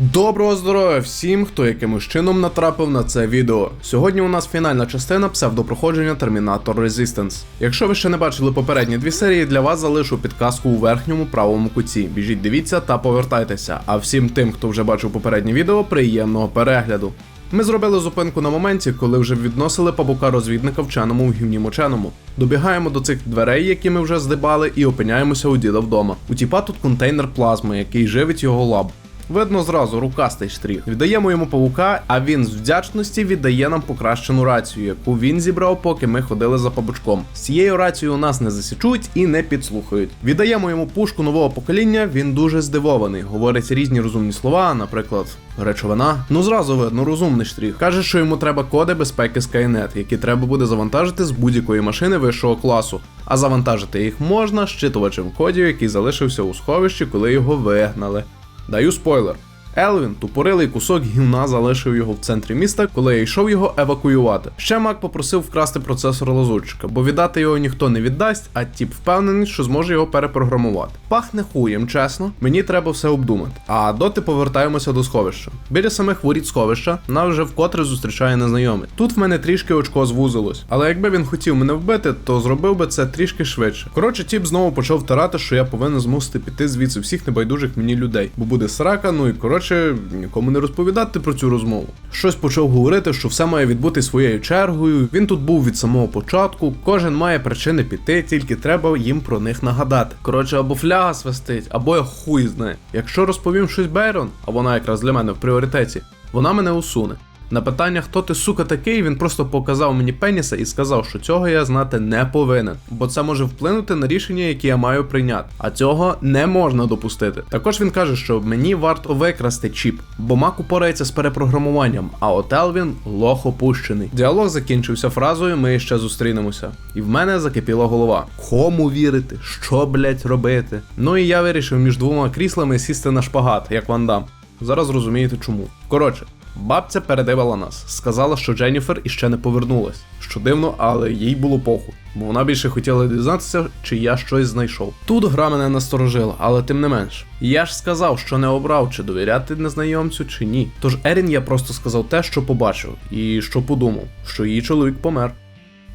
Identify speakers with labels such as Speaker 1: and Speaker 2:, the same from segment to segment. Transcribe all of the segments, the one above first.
Speaker 1: Доброго здоров'я всім, хто якимось чином натрапив на це відео. Сьогодні у нас фінальна частина псевдопроходження Terminator Resistance. Якщо ви ще не бачили попередні дві серії, для вас залишу підказку у верхньому правому куті. Біжіть, дивіться та повертайтеся. А всім тим, хто вже бачив попереднє відео, приємного перегляду. Ми зробили зупинку на моменті, коли вже відносили пабука розвідника вченому в гівні моченому. Добігаємо до цих дверей, які ми вже здибали, і опиняємося у діда вдома. У тіпа тут контейнер плазми, який живить його лаб. Видно зразу рукастий штрих. Віддаємо йому павука, а він з вдячності віддає нам покращену рацію, яку він зібрав, поки ми ходили за пабучком. З цією рацією нас не засічуть і не підслухають. Віддаємо йому пушку нового покоління. Він дуже здивований. Говорить різні розумні слова, наприклад, речовина. Ну зразу видно, розумний штрих. Каже, що йому треба коди безпеки Skynet, які треба буде завантажити з будь-якої машини вищого класу. А завантажити їх можна щитувачем кодів, який залишився у сховищі, коли його вигнали. Даю спойлер. Елвін, тупорилий кусок гівна залишив його в центрі міста, коли я йшов його евакуювати. Ще Мак попросив вкрасти процесор лазутчика, бо віддати його ніхто не віддасть, а тіп впевнений, що зможе його перепрограмувати. Пахне хуєм, чесно, мені треба все обдумати. А доти повертаємося до сховища. Біля самих воріт сховища нас вже вкотре зустрічає незнайомий. Тут в мене трішки очко звузилось, але якби він хотів мене вбити, то зробив би це трішки швидше. Коротше, тіп знову почав втирати, що я повинен змусити піти звідси всіх небайдужих мені людей, бо буде срака, ну і коротше, нікому не розповідати про цю розмову. Щось почав говорити, що все має відбути своєю чергою. Він тут був від самого початку. Кожен має причини піти, тільки треба їм про них нагадати. Коротше, або фляга свистить, або я хуй знає. Якщо розповім щось Бейрон, а вона якраз для мене в пріоритеті, вона мене усуне. На питання, хто ти сука такий, він просто показав мені пеніса і сказав, що цього я знати не повинен, бо це може вплинути на рішення, які я маю прийняти. А цього не можна допустити. Також він каже, що мені варто викрасти чіп, бо Мак упорається з перепрограмуванням, а от Елвін лох опущений. Діалог закінчився фразою Ми ще зустрінемося. І в мене закипіла голова. Кому вірити? Що, блять, робити? Ну і я вирішив між двома кріслами сісти на шпагат, як Ван Дам. Зараз зрозумієте чому. Коротше, Бабця передивила нас, сказала, що Дженніфер іще не повернулась. Що дивно, але їй було похуй, бо вона більше хотіла дізнатися, чи я щось знайшов. Тут гра мене насторожила, але тим не менш. Я ж сказав, що не обрав, чи довіряти незнайомцю, чи ні. Тож Ерін я просто сказав те, що побачив, і що подумав, що її чоловік помер.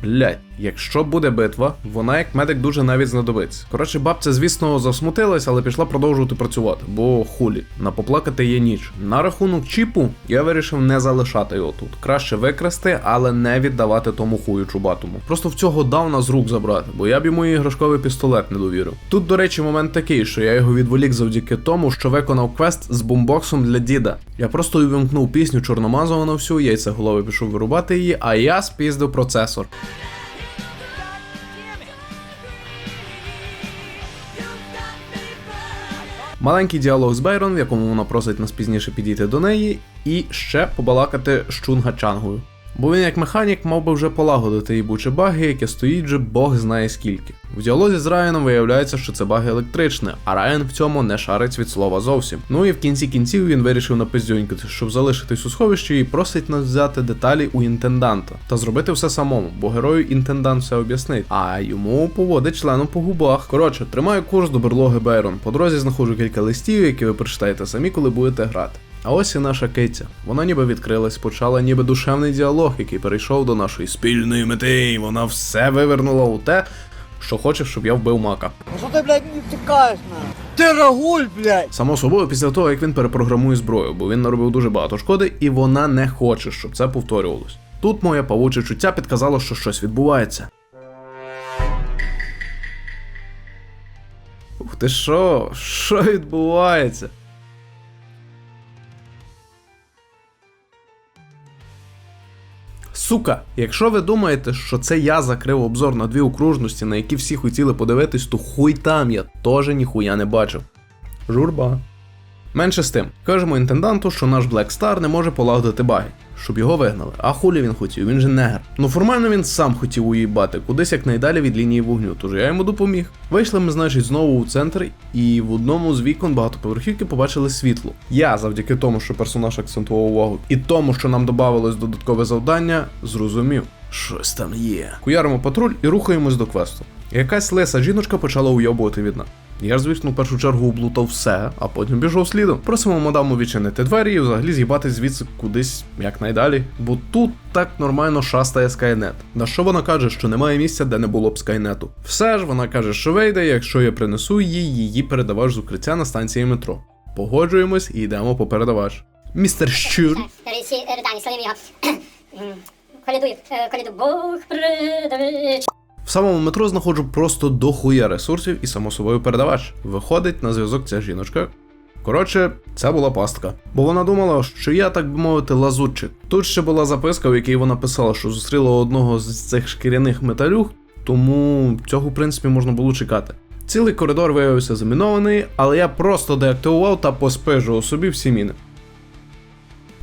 Speaker 1: Блять, якщо буде битва, вона як медик дуже навіть знадобиться. Коротше, бабця, звісно, засмутилась, але пішла продовжувати працювати, бо хулі, на поплакати є ніч. На рахунок чіпу я вирішив не залишати його тут. Краще викрасти, але не віддавати тому хую чубатому. Просто в цього дауна з рук забрати, бо я б йому іграшковий пістолет не довірив. Тут, до речі, момент такий, що я його відволік завдяки тому, що виконав квест з бумбоксом для діда. Я просто увімкнув пісню Чорномазова на всю, яйцеголовий пішов вирубати її, а я спіздив процесор. Маленький діалог з Бейрон, в якому вона просить нас пізніше підійти до неї, і ще побалакати з Чунга Чангою. Бо він, як механік, мав би вже полагодити їбучі баги, яке стоїть вже Бог знає скільки. В діалозі з Райаном виявляється, що це баги електричне, а Райан в цьому не шарить від слова зовсім. Ну і в кінці кінців він вирішив напиздюнькати, щоб залишитись у сховищі і просить нас взяти деталі у інтенданта та зробити все самому, бо герою інтендант все об'яснить, а йому поводить членом по губах. Коротше, тримаю курс до берлоги Бейрон. По дорозі знаходжу кілька листів, які ви прочитаєте самі, коли будете грати. А ось і наша киця. Вона ніби відкрилась, почала ніби душевний діалог, який перейшов до нашої спільної мети, і вона все вивернула у те, що хоче, щоб я вбив мака.
Speaker 2: Ну що ти, блядь, не втікаєш, на? Ти рагуль, блядь!
Speaker 1: Само собою, після того, як він перепрограмує зброю, бо він наробив дуже багато шкоди, і вона не хоче, щоб це повторювалось. Тут моє павуче чуття підказало, що щось відбувається. Ух ти що? Що відбувається? Сука, якщо ви думаєте, що це я закрив обзор на дві окружності, на які всі хотіли подивитись, то хуй там я теж ніхуя не бачив. Журба. Менше з тим, кажемо інтенданту, що наш Black Star не може полагодити баги, щоб його вигнали. А хулі він хотів, він же негр. Ну формально він сам хотів уїбати, кудись як найдалі від лінії вогню, тож я йому допоміг. Вийшли ми, значить, знову у центр, і в одному з вікон багатоповерхівки побачили світло. Я, завдяки тому, що персонаж акцентував увагу, і тому, що нам додавалось додаткове завдання, зрозумів. Щось там є. Куяримо патруль і рухаємось до квесту. Якась леса жіночка почала уйобувати від нас. Я ж, звісно, в першу чергу облутав все, а потім пішов слідом. Просимо мадаму відчинити двері і взагалі з'їбатись звідси кудись якнайдалі. Бо тут так нормально шастає Скайнет. На що вона каже, що немає місця, де не було б Скайнету. Все ж вона каже, що вийде, якщо я принесу їй її передавач з укриття на станції метро. Погоджуємось і йдемо по передавач. Містер Щур.
Speaker 3: Колядуй, е, коляду Бог придавич.
Speaker 1: В самому метро знаходжу просто дохуя ресурсів і само собою передавач. Виходить на зв'язок ця жіночка. Коротше, це була пастка. Бо вона думала, що я, так би мовити, лазутчик. Тут ще була записка, в якій вона писала, що зустріла одного з цих шкіряних металюг, тому цього, в принципі, можна було чекати. Цілий коридор виявився замінований, але я просто деактивував та поспижував собі всі міни.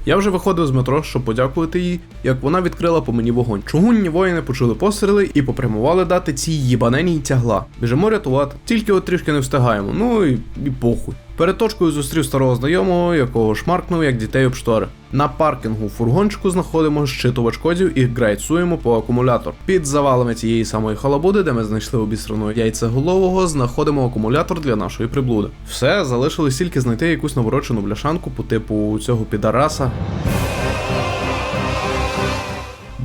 Speaker 1: Я вже виходив з метро, щоб подякувати їй, як вона відкрила по мені вогонь. Чугунні воїни почули постріли і попрямували дати цій їбаненій тягла. Біжимо рятувати, тільки от трішки не встигаємо, ну і, і похуй. Перед точкою зустрів старого знайомого, якого шмаркнув як дітей об штори. На паркінгу фургончику знаходимо щитувач кодів і грайцуємо по акумулятор. Під завалами цієї самої халабуди, де ми знайшли обістраного яйцеголового, знаходимо акумулятор для нашої приблуди. Все, залишилось тільки знайти якусь наворочену бляшанку по типу цього підараса.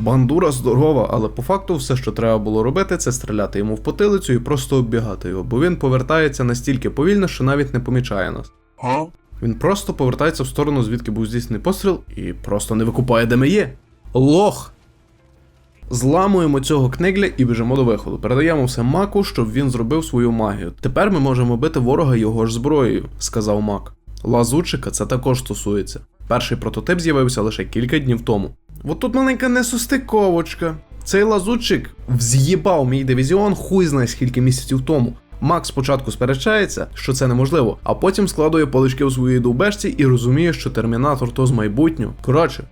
Speaker 1: Бандура здорова, але по факту все, що треба було робити, це стріляти йому в потилицю і просто оббігати його, бо він повертається настільки повільно, що навіть не помічає нас. Він просто повертається в сторону, звідки був здійснений постріл, і просто не викупає, де ми є. Лох! Зламуємо цього книгля і біжимо до виходу. Передаємо все маку, щоб він зробив свою магію. Тепер ми можемо бити ворога його ж зброєю, сказав мак. Лазучика це також стосується. Перший прототип з'явився лише кілька днів тому. От тут маленька несостиковочка. Цей лазучик вз'їбав мій дивізіон хуй знає скільки місяців тому. Макс спочатку сперечається, що це неможливо, а потім складує полички у своїй довбешці і розуміє, що термінатор то з майбутнього. Коротше,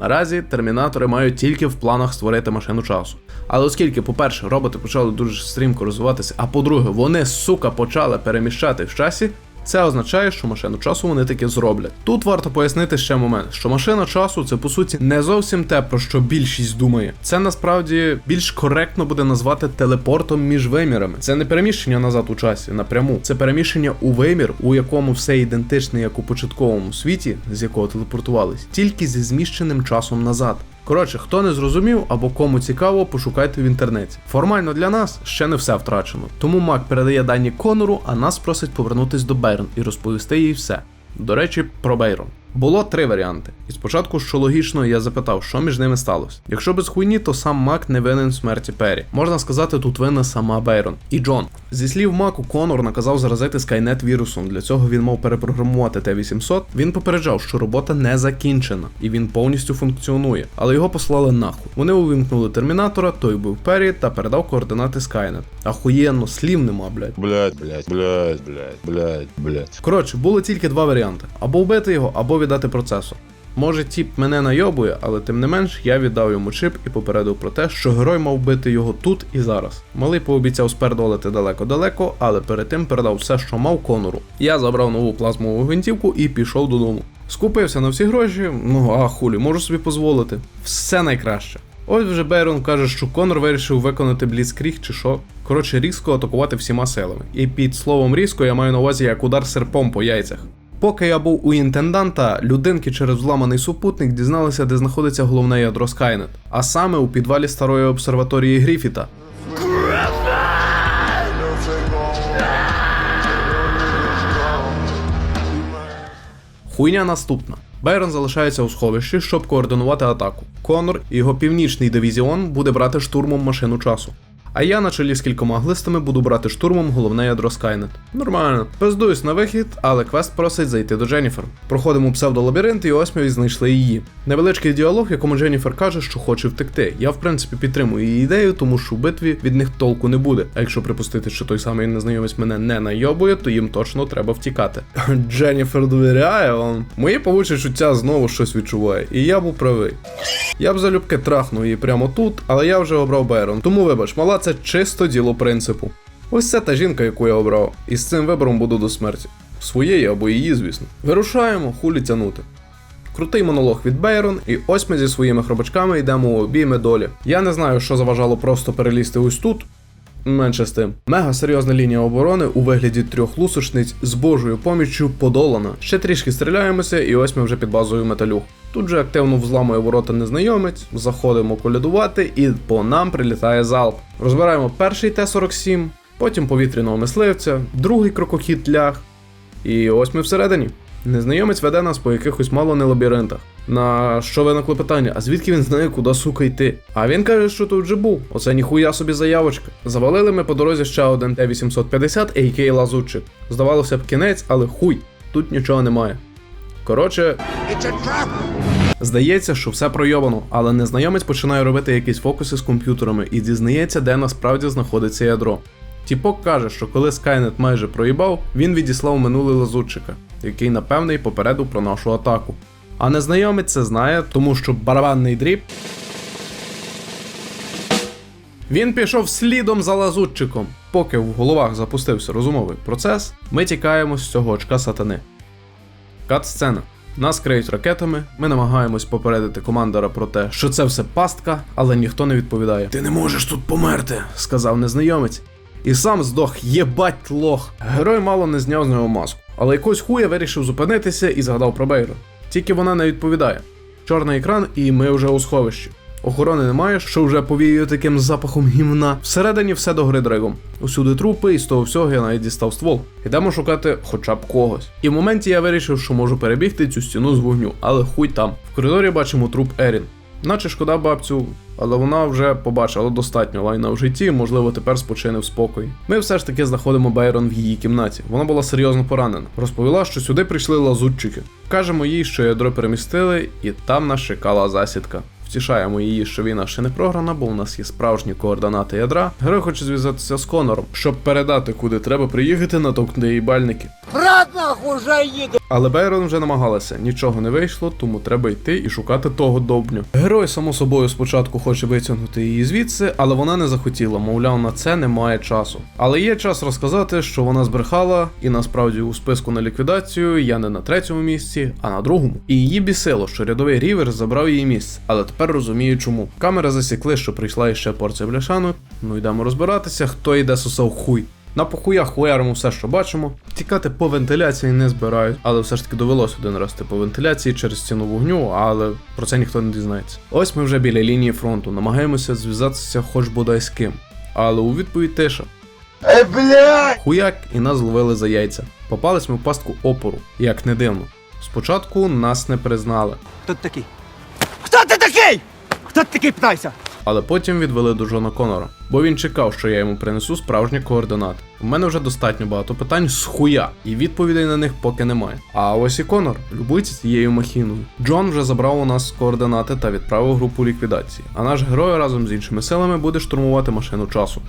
Speaker 1: Наразі термінатори мають тільки в планах створити машину часу. Але оскільки, по-перше, роботи почали дуже стрімко розвиватися, а по-друге, вони, сука, почали переміщати в часі, це означає, що машину часу вони таки зроблять. Тут варто пояснити ще момент, що машина часу це по суті не зовсім те, про що більшість думає. Це насправді більш коректно буде назвати телепортом між вимірами. Це не переміщення назад у часі напряму, це переміщення у вимір, у якому все ідентичне, як у початковому світі, з якого телепортувались, тільки зі зміщеним часом назад. Коротше, хто не зрозумів або кому цікаво, пошукайте в інтернеті. Формально для нас ще не все втрачено. Тому Мак передає дані Конору, а нас просить повернутись до Бейрон і розповісти їй все. До речі, про Бейрон. Було три варіанти. І спочатку, що логічно, я запитав, що між ними сталося. Якщо без хуйні, то сам Мак не винен в смерті Пері. Можна сказати, тут винна сама Бейрон і Джон. Зі слів Маку, Конор наказав заразити Скайнет вірусом. Для цього він мав перепрограмувати Т-800. Він попереджав, що робота не закінчена і він повністю функціонує. Але його послали нахуй. Вони увімкнули термінатора, той був Пері та передав координати Скайнет. Ахуєнно, слів нема, блядь.
Speaker 4: Блять, блять, блять, блять, блять, блять.
Speaker 1: Коротше, було тільки два варіанти: або вбити його, або віддати процесор. Може, тіп мене найобує, але тим не менш я віддав йому чип і попередив про те, що герой мав бити його тут і зараз. Малий пообіцяв спердолити далеко-далеко, але перед тим передав все, що мав конору. Я забрав нову плазмову гвинтівку і пішов додому. Скупився на всі гроші, ну а хулі, можу собі дозволити. Все найкраще. Ось вже Бейрон каже, що Конор вирішив виконати бліцкріг чи що. Коротше, різко атакувати всіма силами. І під словом різко я маю на увазі як удар серпом по яйцях. Поки я був у інтенданта, людинки через взламаний супутник дізналися, де знаходиться головне ядро Скайнет, а саме у підвалі старої обсерваторії Гріфіта. Хуйня наступна. Байрон залишається у сховищі, щоб координувати атаку. Конор і його північний дивізіон буде брати штурмом машину часу. А я на чолі з кількома глистами буду брати штурмом головне ядро Скайнет. Нормально. Пиздуюсь на вихід, але квест просить зайти до Дженніфер. Проходимо псевдолабіринт і ось ми знайшли її. Невеличкий діалог, в якому Дженніфер каже, що хоче втекти. Я в принципі підтримую її ідею, тому що в битві від них толку не буде. А якщо припустити, що той самий незнайомець мене не найобує, то їм точно треба втікати. Дженніфер довіряє вам. Моє павуче чуття знову щось відчуває, і я був правий. Я б залюбки трахнув її прямо тут, але я вже обрав Байрон. Тому вибач, мала це чисто діло принципу. Ось це та жінка, яку я обрав, і з цим вибором буду до смерті. Своєї або її, звісно. Вирушаємо, хулі тянути. Крутий монолог від Бейрон, і ось ми зі своїми хробачками йдемо у обійми долі. Я не знаю, що заважало просто перелізти ось тут. Менше з тим. Мега серйозна лінія оборони у вигляді трьох лусочниць з божою поміччю подолана. Ще трішки стріляємося, і ось ми вже під базою металюх. Тут же активно взламує ворота незнайомець, заходимо колядувати, і по нам прилітає залп. Розбираємо перший Т-47, потім повітряного мисливця, другий крокохід ляг. І ось ми всередині. Незнайомець веде нас по якихось мало не лабіринтах. На що виникло питання, а звідки він знає, куди сука йти? А він каже, що тут вже був. Оце ніхуя собі заявочка. Завалили ми по дорозі ще один Т-850, а.к. лазутчик. Здавалося б, кінець, але хуй, тут нічого немає. Коротше. Здається, що все пройобано, але незнайомець починає робити якісь фокуси з комп'ютерами і дізнається, де насправді знаходиться ядро. Тіпок каже, що коли Скайнет майже проїбав, він відіслав минулий лазутчика, який напевне й попередив про нашу атаку. А незнайомець це знає, тому що барабанний дріб. Він пішов слідом за лазутчиком. Поки в головах запустився розумовий процес, ми тікаємо з цього очка сатани. Кат-сцена. Нас криють ракетами, ми намагаємось попередити командора про те, що це все пастка, але ніхто не відповідає. Ти не можеш тут померти, сказав незнайомець. І сам здох, єбать лох. Герой мало не зняв з нього маску, але якось хуя вирішив зупинитися і згадав про Бейру. Тільки вона не відповідає. Чорний екран, і ми вже у сховищі. Охорони немає, що вже повіює таким запахом гімна. Всередині все до гри дригом. Усюди трупи, і з того всього я навіть дістав ствол. Ідемо шукати хоча б когось. І в моменті я вирішив, що можу перебігти цю стіну з вогню, але хуй там. В коридорі бачимо труп Ерін. Наче шкода бабцю, але вона вже побачила достатньо лайна в житті, можливо, тепер спочине в спокої. Ми все ж таки знаходимо Бейрон в її кімнаті. Вона була серйозно поранена. Розповіла, що сюди прийшли лазутчики. Кажемо їй, що ядро перемістили, і там нас чекала засідка. Втішаємо її, що війна ще не програна, бо у нас є справжні координати ядра. Герой хоче зв'язатися з Конором, щоб передати, куди треба приїхати на їбальники.
Speaker 2: Брат нахуй вже їде.
Speaker 1: Але Бейрон вже намагалася, нічого не вийшло, тому треба йти і шукати того довбню. Герой, само собою, спочатку хоче витягнути її звідси, але вона не захотіла, мовляв, на це немає часу. Але є час розказати, що вона збрехала, і насправді у списку на ліквідацію я не на третьому місці, а на другому. І її бісило, що рядовий рівер забрав її місце, але тепер розумію чому. Камери засікли, що прийшла іще порція бляшанок. Ну йдемо розбиратися, хто йде сосав хуй. На похуях хуяримо все, що бачимо. Тікати по вентиляції не збирають, але все ж таки довелося один раз по вентиляції через стіну вогню, але про це ніхто не дізнається. Ось ми вже біля лінії фронту, намагаємося зв'язатися хоч бодай з ким. Але у відповідь тиша.
Speaker 2: Ей, блядь!
Speaker 1: Хуяк і нас зловили за яйця. Попались ми в пастку опору, як не дивно. Спочатку нас не признали,
Speaker 5: Хто ти такий? Хто ти такий? Хто ти такий питайся?
Speaker 1: Але потім відвели до Джона Конора, бо він чекав, що я йому принесу справжні координати. У мене вже достатньо багато питань з хуя, і відповідей на них поки немає. А ось і Конор любиться цією махіною. Джон вже забрав у нас координати та відправив групу ліквідації. А наш герой разом з іншими силами буде штурмувати машину часу.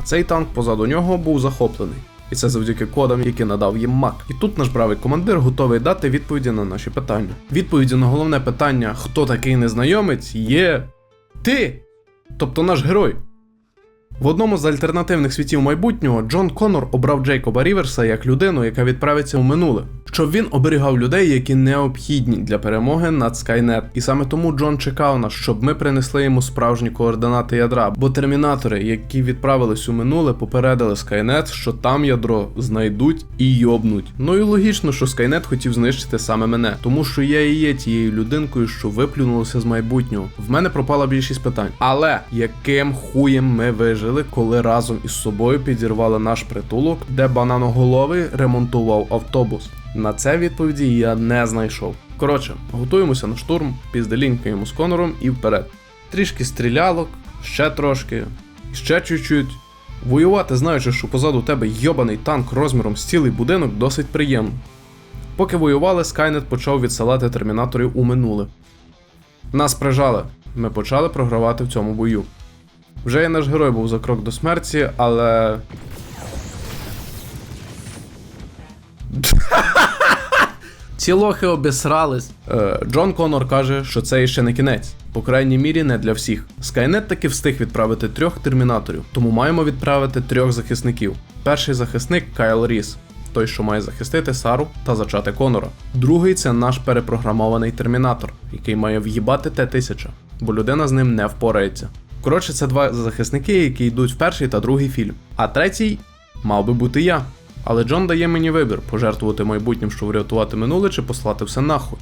Speaker 1: А цей танк позаду нього був захоплений. І це завдяки кодам, які надав їм Мак. І тут наш бравий командир готовий дати відповіді на наші питання. Відповіді на головне питання, хто такий незнайомець, є ти. Тобто наш герой. В одному з альтернативних світів майбутнього Джон Коннор обрав Джейкоба Ріверса як людину, яка відправиться у минуле, щоб він оберігав людей, які необхідні для перемоги над Скайнет. І саме тому Джон чекав нас, щоб ми принесли йому справжні координати ядра. Бо термінатори, які відправились у минуле, попередили Скайнет, що там ядро знайдуть і йобнуть. Ну і логічно, що Скайнет хотів знищити саме мене, тому що я і є тією людинкою, що виплюнулася з майбутнього. В мене пропала більшість питань. Але яким хуєм ми вижили, коли разом із собою підірвали наш притулок, де бананоголовий ремонтував автобус? На це відповіді я не знайшов. Коротше, готуємося на штурм, пізделінькаємо з Конором і вперед. Трішки стрілялок, ще трошки, ще чуть-чуть. Воювати, знаючи, що позаду тебе йобаний танк розміром з цілий будинок, досить приємно. Поки воювали, Скайнет почав відсилати термінаторів у минуле. Нас прижали, ми почали програвати в цьому бою. Вже і наш герой був за крок до смерті, але. Ці лохи обісрались. Е, Джон Конор каже, що це іще не кінець. По крайній мірі, не для всіх. Скайнет таки встиг відправити трьох термінаторів, тому маємо відправити трьох захисників. Перший захисник Кайл Ріс, той, що має захистити Сару та зачати Конора. Другий це наш перепрограмований термінатор, який має в'їбати Т-1000, бо людина з ним не впорається. Коротше, це два захисники, які йдуть в перший та другий фільм. А третій мав би бути я. Але Джон дає мені вибір пожертвувати майбутнім, щоб врятувати минуле, чи послати все нахуй.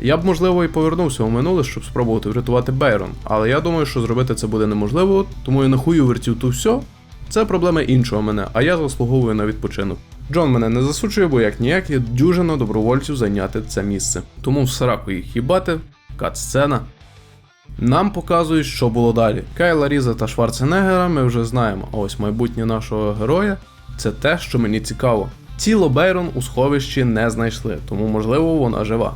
Speaker 1: Я б, можливо, і повернувся у минуле, щоб спробувати врятувати Бейрон, але я думаю, що зробити це буде неможливо, тому я нахую вертів ту все. Це проблеми іншого мене, а я заслуговую на відпочинок. Джон мене не засуджує, бо як ніяк є дюжина добровольців зайняти це місце. Тому в сраку їх їбати, кат-сцена. Нам показують, що було далі. Кайла Різа та Шварценеггера ми вже знаємо, а ось майбутнє нашого героя це те, що мені цікаво. Тіло Бейрон у сховищі не знайшли, тому можливо вона жива.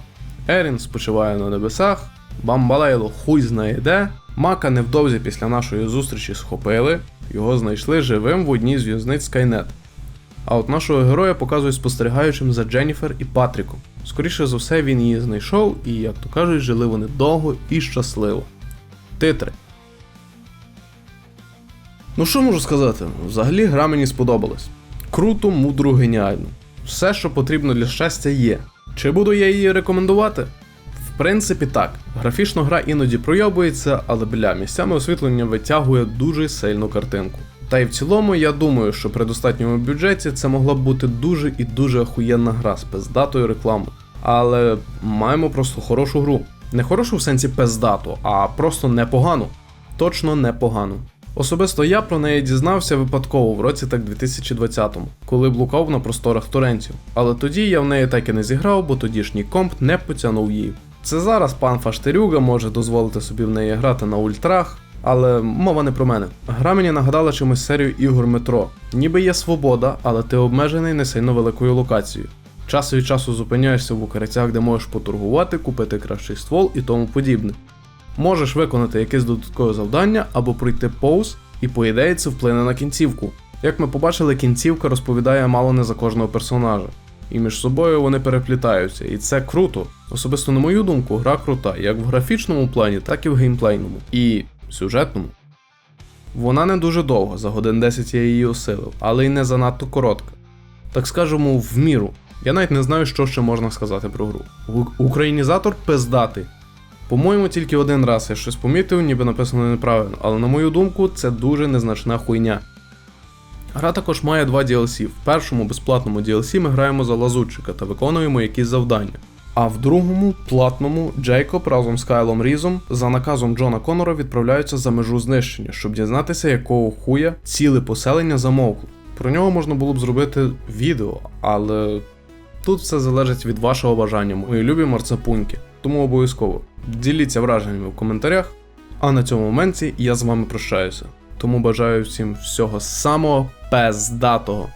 Speaker 1: Ерін спочиває на небесах, Бамбалейло хуй знає де. Мака невдовзі після нашої зустрічі схопили, його знайшли живим в одній з в'язниць Скайнет. А от нашого героя показують спостерігаючим за Дженніфер і Патріком. Скоріше за все, він її знайшов, і, як то кажуть, жили вони довго і щасливо. Титри. Ну що можу сказати? Взагалі гра мені сподобалась. Круто, мудро, геніально. Все, що потрібно для щастя, є. Чи буду я її рекомендувати? В принципі, так. Графічно гра іноді пройобується, але бля, місцями освітлення витягує дуже сильну картинку. Та й в цілому, я думаю, що при достатньому бюджеті це могла б бути дуже і дуже охуєнна гра з пиздатою рекламою. Але маємо просто хорошу гру. Не хорошу в сенсі пиздату, а просто непогану. Точно непогану. Особисто я про неї дізнався випадково в році так 2020-му, коли блукав на просторах торрентів. Але тоді я в неї так і не зіграв, бо тодішній комп не потягнув її. Це зараз пан Фаштерюга може дозволити собі в неї грати на ультрах, але мова не про мене. Гра мені нагадала чимось серію ігор метро. Ніби є свобода, але ти обмежений не сильно великою локацією. Час від часу зупиняєшся в укриттях, де можеш поторгувати, купити кращий ствол і тому подібне. Можеш виконати якесь додаткове завдання або пройти повз, і по ідеї це вплине на кінцівку. Як ми побачили, кінцівка розповідає мало не за кожного персонажа. І між собою вони переплітаються, і це круто. Особисто, на мою думку, гра крута, як в графічному плані, так і в геймплейному. І сюжетному. Вона не дуже довга, за годин 10 я її осилив, але й не занадто коротка. Так скажемо, в міру. Я навіть не знаю, що ще можна сказати про гру. Українізатор пиздатий. По-моєму, тільки один раз я щось помітив, ніби написано неправильно, але на мою думку, це дуже незначна хуйня. Гра також має два DLC. В першому безплатному DLC ми граємо за лазутчика та виконуємо якісь завдання. А в другому, платному, Джейкоб разом з Кайлом Різом за наказом Джона Коннора відправляються за межу знищення, щоб дізнатися, якого хуя ціле поселення замовкло. Про нього можна було б зробити відео, але тут все залежить від вашого бажання, мої любі марцапуньки. Тому обов'язково діліться враженнями в коментарях. А на цьому моменті я з вами прощаюся. Тому бажаю всім всього самого пездатого.